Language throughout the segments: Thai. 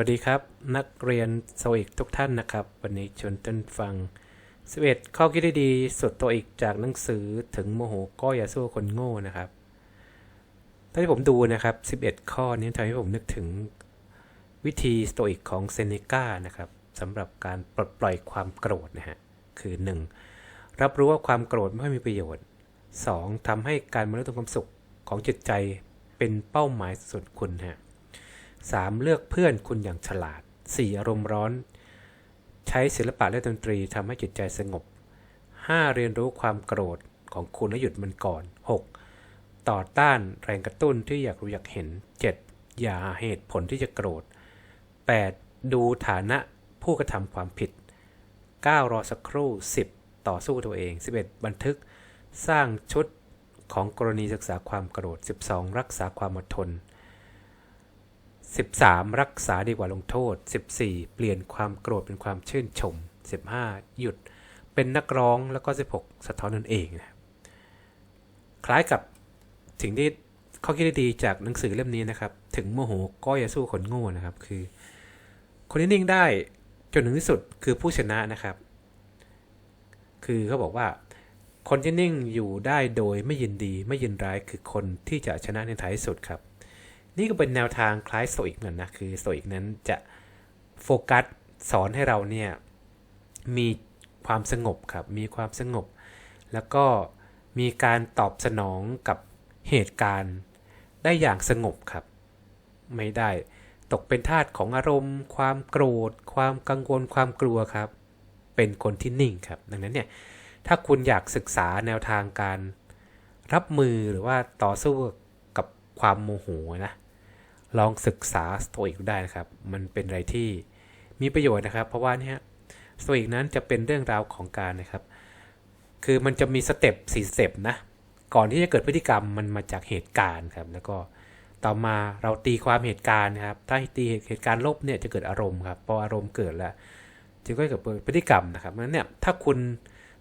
วัสดีครับ นักเรียนโซอิกทุกท่านนะครับ วันนี้ชวนต้นฟัง 11 ข้อคิดดีๆสุดโตอีกจากหนังสือถึงโมโหก็อย่าสู้คนโง่นะครับตอนที่ผมดูนะครับ 11 ข้อนี้ทำให้ผมนึกถึงวิธีสโตอิกของเซเนกานะครับสำหรับการปลดปล่อยความโกรธนะฮะคือ 1. รับรู้ว่าความโกรธไม่มีประโยชน์ 2. ทำให้การบรรลุความสุขของจิตใจเป็นเป้าหมายสุดคุณฮะ 3. เลือกเพื่อนคุณอย่างฉลาด 4. อารมณ์ร้อน ใช้ศิลปะและดนตรีทำให้จิตใจสงบ 5. เรียนรู้ความโกรธของคุณและหยุดมันก่อน 6. ต่อต้านแรงกระตุ้นที่อยากรู้อยากเห็น 7. อย่าหาเหตุผลที่จะโกรธ 8. ดูฐานะผู้กระทำความผิด 9. รอสักครู่ 10. ต่อสู้ตัวเอง 11. บันทึก สร้างชุดของกรณีศึกษาความโกรธ 12. รักษาความอดทน 13. รักษาดีกว่าลงโทษ 14. เปลี่ยนความโกรธเป็นความชื่นชม 15. หยุดเป็นนักร้องแล้วก็ 16 สะท้อนตนเองนะคล้ายกับสิ่งที่ข้อคิดดีจากหนังสือเล่มนี้นะครับ ถึงโมโหก็อย่าสู้คนโง่นะครับ คือ คนที่นิ่งได้จนถึงที่สุดคือผู้ชนะนะครับ คือเขาบอกว่า คนที่นิ่งอยู่ได้โดยไม่ยินดีไม่ยินร้ายคือคนที่จะชนะในท้ายสุดครับ นี่ก็เป็นแนวทางคล้ายโสอิกนั่นนะคือโสอิกนั้นจะโฟกัสสอนให้เราเนี่ยมีความสงบครับ มีความสงบ แล้วก็มีการตอบสนองกับเหตุการณ์ได้อย่างสงบครับ ไม่ได้ตกเป็นทาสของอารมณ์ ความโกรธ ความกังวลความกลัวครับ เป็นคนที่นิ่งครับ ดังนั้นเนี่ยถ้าคุณอยากศึกษาแนวทางการรับมือหรือว่าต่อสู้กับความโมโหนะ ลองศึกษาสโตอิกได้นะครับ มันเป็นอะไรที่มีประโยชน์นะครับ เพราะว่าเนี่ยสโตอิกนั้นจะเป็นเรื่องราวของการนะครับ คือมันจะมีสเต็ปสี่สเต็ปนะ ก่อนที่จะเกิดพฤติกรรมมันมาจากเหตุการณ์ครับ แล้วก็ต่อมาเราตีความเหตุการณ์นะครับ ถ้าตีเหตุการณ์ลบเนี่ยจะเกิดอารมณ์ครับ พออารมณ์เกิดแล้วจึงก็เกิดพฤติกรรมนะครับนั้นเนี่ยถ้าคุณ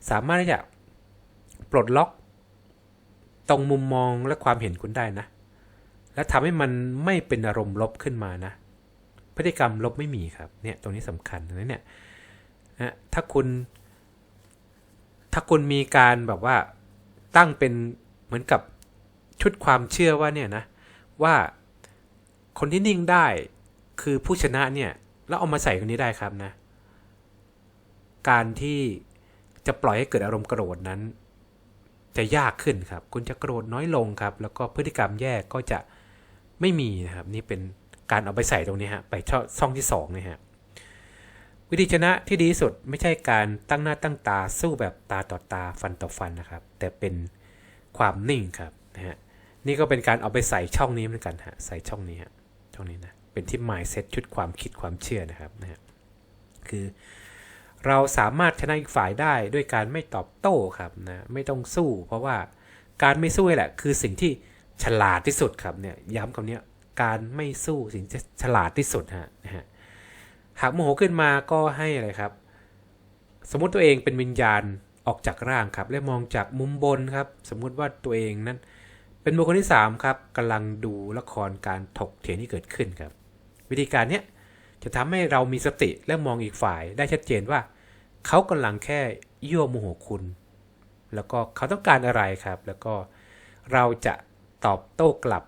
สามารถที่จะปลดล็อกตรงมุมมองและความเห็นคุณได้นะ และทำให้มันไม่เป็นอารมณ์ลบขึ้นมานะ พฤติกรรมลบไม่มีครับ เนี่ยตรงนี้สำคัญนะเนี่ยนะถ้าคุณ ถ้าคุณมีการแบบว่าตั้งเป็นเหมือนกับชุดความเชื่อว่าเนี่ยนะ ว่าคนที่นิ่งได้คือผู้ชนะเนี่ย แล้วเอามาใส่คนนี้ได้ครับนะ การที่จะปล่อยให้เกิดอารมณ์โกรธนั้น จะยากขึ้นครับ คุณจะโกรธน้อยลงครับ แล้วก็พฤติกรรมแย่ก็จะ ไม่มีนะครับนี่เป็นการเอาไปใส่ตรงนี้ฮะไปช่องที่2นะฮะวิธีชนะที่ดีสุดไม่ใช่การตั้งหน้าตั้งตาสู้แบบตาต่อตาฟันต่อฟันนะครับ แต่เป็นความนิ่งครับนะฮะนี่ก็เป็นการเอาไปใส่ช่องนี้เหมือนกันฮะใส่ช่องนี้ฮะช่องนี้นะเป็นที่ mindset ชุดความคิดความเชื่อนะครับนะฮะคือเราสามารถชนะอีกฝ่ายได้ด้วยการไม่ตอบโต้ครับนะไม่ต้องสู้ เพราะว่าการไม่สู้แหละ คือสิ่งที่ ฉลาดที่สุดครับเนี่ยย้ำคำนี้การไม่สู้สิ่งที่ฉลาดที่สุดฮะนะฮะหากโมโหขึ้นมาก็ให้อะไรครับ สมมุติตัวเองเป็นวิญญาณออกจากร่างครับ และมองจากมุมบนครับ สมมุติว่าตัวเองนั้น เป็นบุคคลที่3ครับกำลังดูละครการถกเถียงที่เกิดขึ้นครับ วิธีการเนี้ยจะทำให้เรามีสติและมองอีกฝ่ายได้ชัดเจนว่า เขากำลังแค่ยั่วโมโหคุณ แล้วก็เขาต้องการอะไรครับ แล้วก็เราจะ ตอบโต้กลับ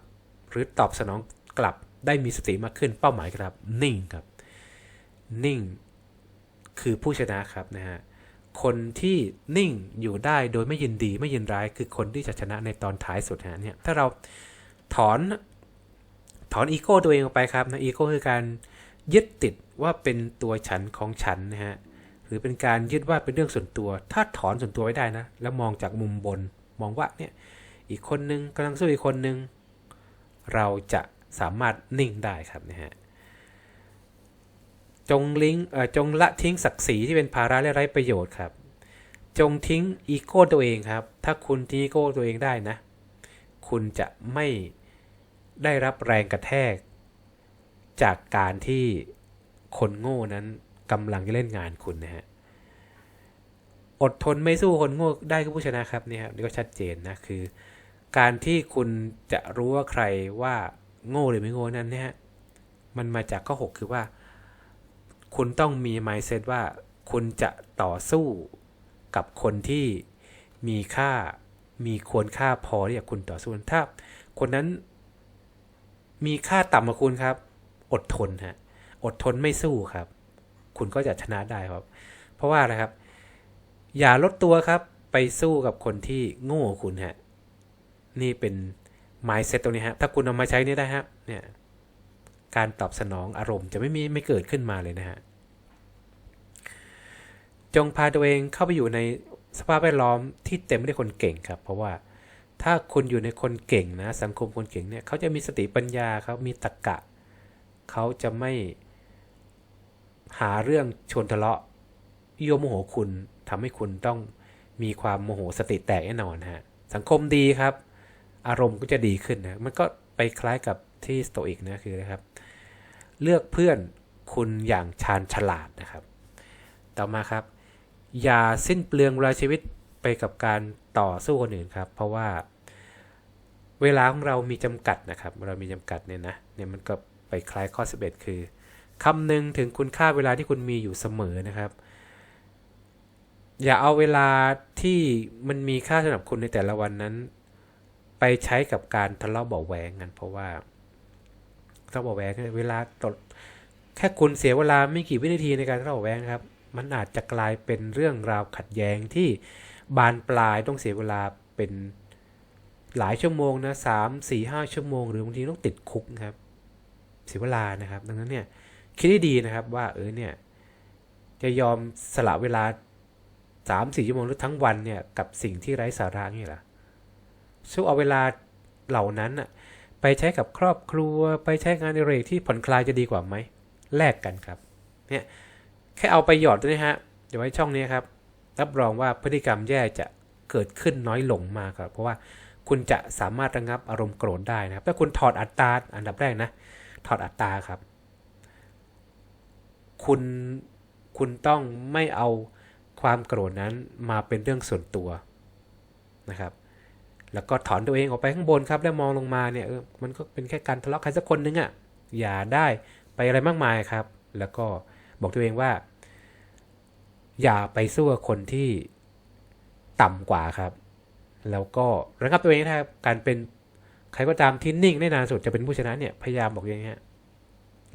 หรือตอบสนองกลับได้มีสติมากขึ้นเป้าหมายครับ นิ่งครับ นิ่ง คือผู้ชนะครับนะฮะคนที่นิ่งอยู่ได้โดยไม่ยินดีไม่ยินร้าย คือคนที่จะชนะในตอนท้ายสุดฮะเนี่ยถ้าเราถอนถอนอีโก้ตัวเองออกไปครับนะอีโก้คือการยึดติดว่าเป็นตัวฉันของฉันนะฮะหรือเป็นการยึดว่าเป็นเรื่องส่วนตัว ถ้าถอนส่วนตัวไว้ได้นะ แล้วมองจากมุมบน มองว่าเนี่ย อีกคนนึงกำลังสู้อีกคนนึง เราจะสามารถนิ่งได้ครับนะฮะจงลิงจงละทิ้งศักดิ์ศรีที่เป็นภาระและไร้ประโยชน์ครับ จงทิ้งอีโก้ตัวเองครับ ถ้าคุณทิ้งอีโก้ตัวเองได้นะ คุณจะไม่ได้รับแรงกระแทก จากการที่คนโง่นั้นกำลังจะเล่นงานคุณนะฮะ อดทนไม่สู้คนโง่ได้ก็ผู้ชนะครับนี่ครับนี่ก็ชัดเจนนะคือ การที่คุณจะรู้ว่าใครว่าโง่หรือไม่โง่นั้นเนี่ยมันมาจากข้อ6คือว่า คุณต้องมี mindset ว่า คุณจะต่อสู้กับคนที่มีค่ามีควรค่าพอที่จะคุณต่อสู้ถ้า คนนั้น มีค่าต่ำกว่าคุณครับ อดทนฮะอดทนไม่สู้ครับ คุณก็จะชนะได้ครับ เพราะว่าอะไรครับ อย่าลดตัวครับ ไปสู้กับคนที่โง่คุณฮะ นี่เป็น mindset ตรงนี้ฮะ ถ้าคุณเอามาใช้นี่ได้ฮะ เนี่ย การตอบสนองอารมณ์จะไม่มีไม่เกิดขึ้นมาเลยนะฮะ จงพาตัวเองเข้าไปอยู่ในสภาพแวดล้อมที่เต็มไปด้วยคนเก่งครับ เพราะว่าถ้าคุณอยู่ในคนเก่งนะ สังคมคนเก่งเนี่ยเขาจะมีสติปัญญาเขามีตรรกะเขาจะไม่หาเรื่องชนทะเลาะโยโมโหคุณทำให้คุณต้องมีความโมโหสติแตกแน่นอนฮะ สังคมดีครับ อารมณ์ก็จะดีขึ้นนะมันก็ไปคล้ายกับที่สโตอิกนะคือนะครับ เลือกเพื่อนคุณอย่างชาญฉลาดนะครับ ต่อมาครับ อย่าสิ้นเปลืองเวลาชีวิตไปกับการต่อสู้คนอื่นครับ เพราะว่าเวลาของเรามีจำกัดนะครับ เรามีจำกัดเนี่ยนะเนี่ยมันก็ไปคล้ายข้อ 11 คือคำหนึ่งถึงคุณค่าเวลาที่คุณมีอยู่เสมอนะครับ อย่าเอาเวลาที่มันมีค่าสำหรับคุณในแต่ละวันนั้น ไปใช้กับการทะเลาะเบาะแวงกันเพราะว่าทะเลาะเบาะแวงเวลาตดแค่คุณเสียเวลาไม่กี่วินาทีในการทะเลาะเบาะแวงครับ มันอาจจะกลายเป็นเรื่องราวขัดแย้งที่บานปลายต้องเสียเวลาเป็นหลายชั่วโมงนะสามสี่ห้าชั่วโมง หรือบางทีต้องติดคุกครับ เสียเวลานะครับ ดังนั้นเนี่ยคิดให้ดีนะครับว่าเออเนี่ย จะยอมสละเวลาสามสี่ชั่วโมงหรือทั้งวันเนี่ยกับสิ่งที่ไร้สาระนี่แหรอ ช่วยเอาเวลาเหล่านั้นอะไปใช้กับครอบครัว ไปใช้งานในเรกที่ผ่อนคลายจะดีกว่าไหมแลกกันครับเนี่ยแค่เอาไปหยอดด้วนะฮะเดี๋ยวไว้ช่องนี้ครับรับรองว่าพฤติกรรมแย่จะเกิดขึ้นน้อยลงมากครับ เพราะว่าคุณจะสามารถระงับอารมณ์โกรธได้นะครับถ้าคุณถอดอัตราอันดับแรกนะถอดอัตราครับ คุณคุณต้องไม่เอาความโกรธนั้นมาเป็นเรื่องส่วนตัวนะครับ แล้วก็ถอนตัวเองออกไปข้างบนครับ แล้วมองลงมาเนี่ยเออมันก็เป็นแค่การทะเลาะใครสักคนนึงอะ่ะอย่าได้ไปอะไรมากมายครับ แล้วก็บอกตัวเองว่า อย่าไปสู้กับคนที่ต่ำกว่าครับ แล้วก็ระงับตัวเองนะครับการเป็นใครก็ตามที่นิ่งได้นานสุดจะเป็นผู้ชนะเนี่ยพยายามบอกอย่างเงี้ย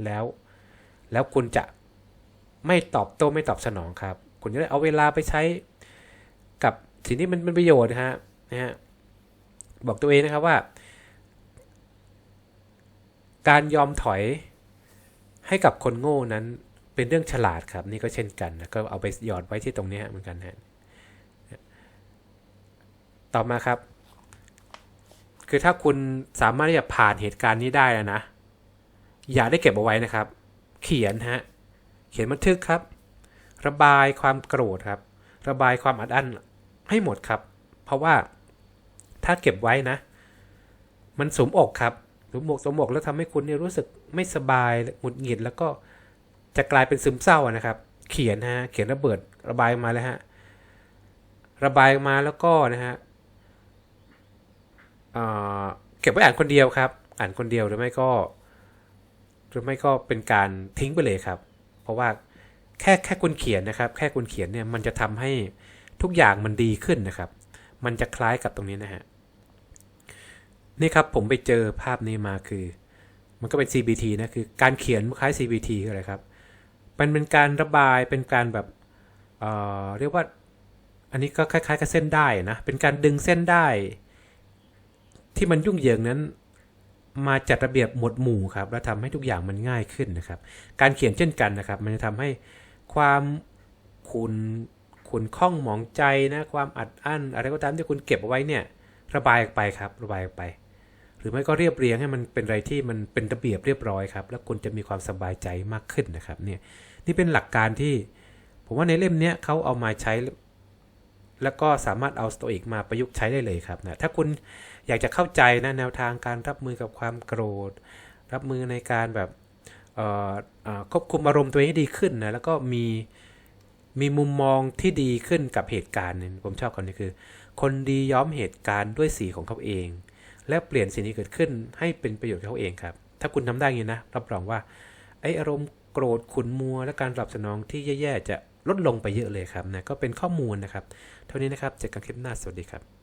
แล้วแล้วคุณจะไม่ตอบโต้ไม่ตอบสนองครับ คุณจะได้เอาเวลาไปใช้กับสิ่งที่มันเป็นประโยชน์นะฮะนะฮะ บอกตัวเองนะครับว่า การยอมถอยให้กับคนโง่นั้นเป็นเรื่องฉลาดครับ นี่ก็เช่นกันนะก็เอาไปหยอดไว้ที่ตรงนี้เหมือนกันฮะต่อมาครับ คือถ้าคุณสามารถที่จะผ่านเหตุการณ์นี้ได้แล้วนะ อย่าได้เก็บเอาไว้นะครับ เขียนฮะ เขียนบันทึกครับ ระบายความโกรธครับ ระบายความอัดอั้นให้หมดครับ เพราะว่า ถ้าเก็บไว้นะ มันสมอกครับสมอกสมอกแล้วทำให้คุณเนี่ยรู้สึกไม่สบายหงุดหงิดแล้วก็จะกลายเป็นซึมเศร้านะครับ เขียนฮะเขียนระเบิดระบายมาแล้วฮะระบายมาแล้วก็นะฮะเก็บไว้อ่านคนเดียวครับ อ่านคนเดียวหรือไม่ก็ หรือไม่ก็เป็นการทิ้งไปเลยครับ เพราะว่าแค่แค่คุณเขียนนะครับ แค่คุณเขียนเนี่ยมันจะทำให้ทุกอย่างมันดีขึ้นนะครับ มันจะคล้ายกับตรงนี้นะฮะ นี่ครับผมไปเจอภาพนี้มาคือ มันก็เป็น CBT นะคือการเขียนคล้าย CBT คืออะไรครับมันเป็นการระบายเป็นการแบบเเรียกว่าอันนี้ก็คล้ายๆกับเส้นได้นะเป็นการดึงเส้นได้ ที่มันยุ่งเหยิงนั้น มาจัดระเบียบหมวดหมู่ครับแล้วทำให้ทุกอย่างมันง่ายขึ้นนะครับ การเขียนเช่นกันนะครับ มันจะทำให้ความคุณคุณข้องหมองใจนะความอัดอั้นอะไรก็ตามที่คุณเก็บเอาไว้เนี่ยระบายออกไปครับ ระบายออกไป หรือไม่ก็เรียบเรียงให้มันเป็นอะไรที่มันเป็นระเบียบเรียบร้อยครับ แล้วคุณจะมีความสบายใจมากขึ้นนะครับเนี่ยนี่เป็นหลักการที่ ผมว่าในเล่มนี้เขาเอามาใช้ แล้วก็สามารถเอาสโตอิกมาประยุกต์ใช้ได้เลยครับนะถ้าคุณอยากจะเข้าใจนะแนวทางการรับมือกับความโกรธ รับมือในการแบบควบคุมอารมณ์ตัวเองให้ดีขึ้นนะแล้วก็มีมีมุมมองที่ดีขึ้นกับเหตุการณ์ผมชอบคำนี้คือ คนดีย้อมเหตุการณ์ด้วยสีของเขาเอง และเปลี่ยนสิ่งที่เกิดขึ้นให้เป็นประโยชน์กับเขาเองครับ ถ้าคุณทำได้งี้นะ รับรองว่า ไออารมณ์โกรธขุนมัว และการตอบสนองที่แย่ๆจะลดลงไปเยอะเลยครับนะก็เป็นข้อมูลนะครับ เท่านี้นะครับเจอกันคลิปหน้าสวัสดีครับ